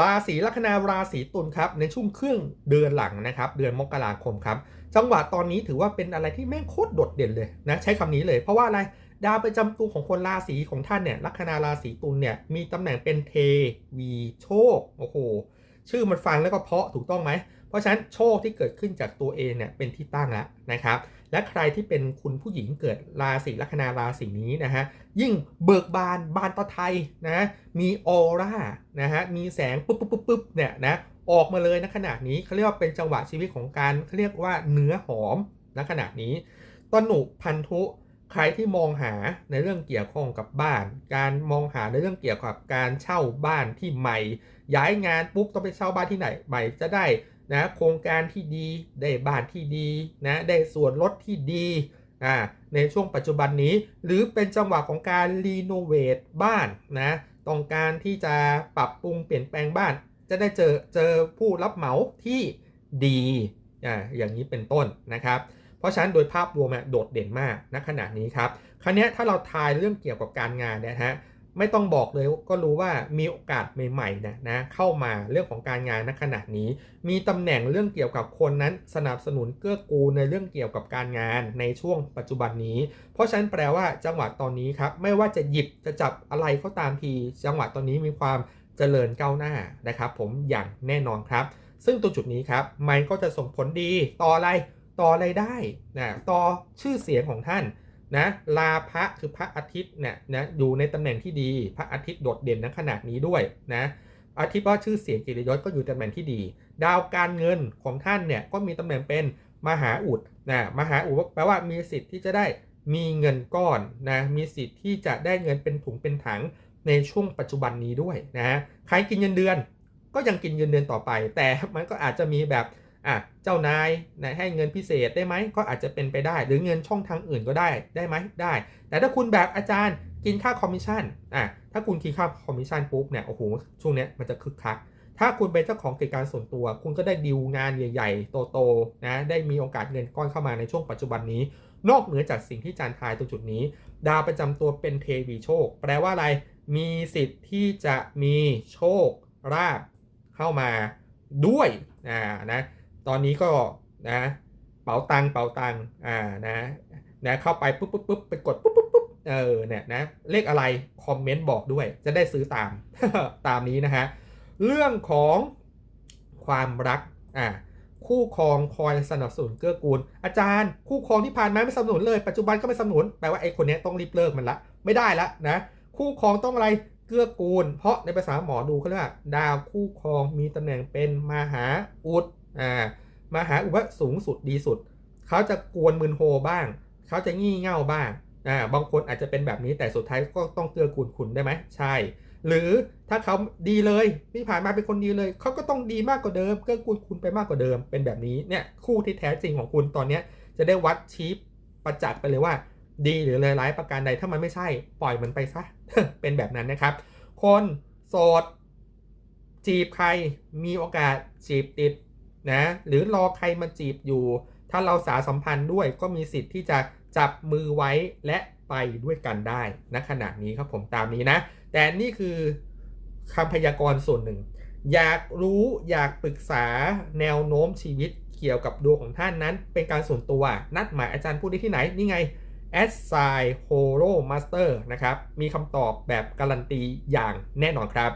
ราศีลัคนาราศีตุลครับในช่วงครึ่งเดือนหลังนะครับเดือนมกราคมครับจังหวะตอนนี้ถือว่าเป็นอะไรที่แม่งโคตรโดดเด่นเลยนะใช้คำนี้เลย เพราะว่าอะไรดาวประจำตัวของคนราศีของท่านเนี่ยลัคนาราศีตุลเนี่ยมีตำแหน่งเป็นเทวีโชคโอ้โหชื่อมันฟังแล้วก็เพาะถูกต้องไหม เพราะฉะนั้นโชคที่เกิดขึ้นจากตัวเองเนี่ยเป็นที่ตั้งแล้วนะครับ และใครที่เป็นคุณผู้หญิงเกิดราศีลัคนาราศีนี้นะฮะยิ่งเบิกบานบานตะไทยนะมีออร่านะฮะมีแสงปุ๊บปุ๊บปุ๊บปุ๊บเนี่ยนะออกมาเลยณขณะนี้เขาเรียกว่าเป็นจังหวะชีวิตของการเขาเรียกว่าเนื้อหอมณขณะนี้ต้นหนุพันธุใครที่มองหาในเรื่องเกี่ยวข้องกับบ้าน การมองหาในเรื่องเกี่ยวกับการเช่าบ้านที่ใหม่ ย้ายงานปุ๊บต้องไปเช่าบ้านที่ไหนใหม่จะได้ นะโครงการที่ดีได้บ้านที่ดีนะได้ส่วนลดที่ดีอ่าในช่วงปัจจุบันนี้ หรือเป็นจังหวะของการรีโนเวทบ้านนะต้องการที่จะปรับปรุงเปลี่ยนแปลงบ้าน จะได้เจอเจอผู้รับเหมาที่ดีอ่าอย่างนี้เป็นต้นนะครับเพราะฉะนั้นโดยภาพรวมโดดเด่นมากณขณะนี้ครับคราวเนี้ถ้าเราทายเรื่องเกี่ยวกับการงานนี่ยฮะ ไม่ต้องบอกเลยก็รู้ว่ามีโอกาสใหม่ๆนะนะเข้ามาเรื่องของการงานณขณะนี้ มีตำแหน่งเรื่องเกี่ยวกับคนนั้นสนับสนุนเกื้อกูลในเรื่องเกี่ยวกับการงานในช่วงปัจจุบันนี้ เพราะฉะนั้นแปลว่าจังหวะตอนนี้ครับไม่ว่าจะหยิบจะจับอะไรก็ตามที จังหวะตอนนี้มีความเจริญก้าวหน้านะครับผมอย่างแน่นอนครับ ซึ่งตรงจุดนี้ครับมันก็จะส่งผลดีต่ออะไรต่อรายได้นะต่อชื่อเสียงของท่าน นะลาพระคือพระอาทิตย์เนี่ยนะอยู่ในตำแหน่งที่ดี พระอาทิตย์โดดเด่นในขนาดนี้ด้วยนะอาทิตย์ว่าชื่อเสียงกิริยศก็อยู่ตำแหน่งที่ดี ดาวการเงินของท่านเนี่ยก็มีตำแหน่งเป็นมหาอุดนะมหาอุดแปลว่ามีสิทธิ์ที่จะได้มีเงินก้อนนะมีสิทธิ์ที่จะได้เงินเป็นถุงเป็นถังในช่วงปัจจุบันนี้ด้วยนะใครกินเงินเดือน ก็ยังกินเงินเดือนต่อไป แต่มันก็อาจจะมีแบบ อะเจ้านายนะให้เงินพิเศษได้ไหมก็อาจจะเป็นไปได้ หรือเงินช่องทางอื่นก็ได้ได้ไหมได้ แต่ถ้าคุณแบบอาจารย์กินค่าคอมมิชชั่นอะถ้าคุณกินค่าคอมมิชชั่นปุ๊บเนี่ยโอ้โหช่วงเนี้ยมันจะคึกคักถ้าคุณเป็นเจ้าของกิจการส่วนตัว คุณก็ได้ดีลงานใหญ่ ๆ โตๆนะได้มีโอกาสเงินก้อนเข้ามาในช่วงปัจจุบันนี้ นอกเหนือจากสิ่งที่จานทายตรงจุดนี้ ดาวประจำตัวเป็นเทวีโชค แปลว่าอะไรมีสิทธิ์ที่จะมีโชคลาภเข้ามาด้วยอ่านะ ตอนนี้ก็นะเป๋าตังเป๋าตังอ่านะนะเข้าไปปุ๊บปุ๊บปุ๊บไปกดปุ๊บปุ๊บปุ๊บเออเนี่ยนะเลขอะไรคอมเมนต์บอกด้วย จะได้ซื้อตามตามนี้นะฮะเรื่องของความรักอ่าคู่ครองคอยสนับสนุนเกื้อกูล อาจารย์ คู่ครองที่ผ่านมาไม่สนับสนุนเลยปัจจุบันก็ไม่สนับสนุนแปลว่าไอ้คนนี้ต้องรีบเลิกมันละ ไม่ได้ละนะ คู่ครองต้องอะไรเกื้อกูล เพราะในภาษาหมอดูเขาเรียกว่าดาวคู่ครองมีตำแหน่งเป็นมหาอุด อ่ามาหาอุปสูงสุดดีสุด เขาจะกวนมึนโฮบ้าง เขาจะงี่เง่าบ้างอ่าบางคนอาจจะเป็นแบบนี้แต่สุดท้ายก็ต้องเกื้อกูลคุณได้ไหมใช่ หรือถ้าเขาดีเลยที่ผ่านมาเป็นคนดีเลย เขาก็ต้องดีมากกว่าเดิมเกื้อกูลคุณไปมากกว่าเดิมเป็นแบบนี้เนี่ยคู่ที่แท้จริงของคุณตอนเนี้ยจะได้วัดชี้ประจักษ์ไปเลยว่า ดีหรือเลวร้ายประการใดถ้ามันไม่ใช่ ปล่อยมันไปซะเป็นแบบนั้นนะครับ คนโสด จีบใครมีโอกาสจีบติด นะหรือรอใครมาจีบอยู่ ถ้าเราสาสัมพันธ์ด้วยก็มีสิทธิ์ที่จะจับมือไว้และไปด้วยกันได้ณขณะนี้ครับผมตามนี้นะ แต่นี่คือคำพยากรณ์ส่วนหนึ่ง อยากรู้อยากปรึกษาแนวโน้มชีวิตเกี่ยวกับดวงของท่านนั้น เป็นการส่วนตัว นัดหมายอาจารย์พูดได้ที่ไหน นี่ไง a s s i g n Horo Master นะครับ มีคำตอบแบบการันตีอย่างแน่นอนครับ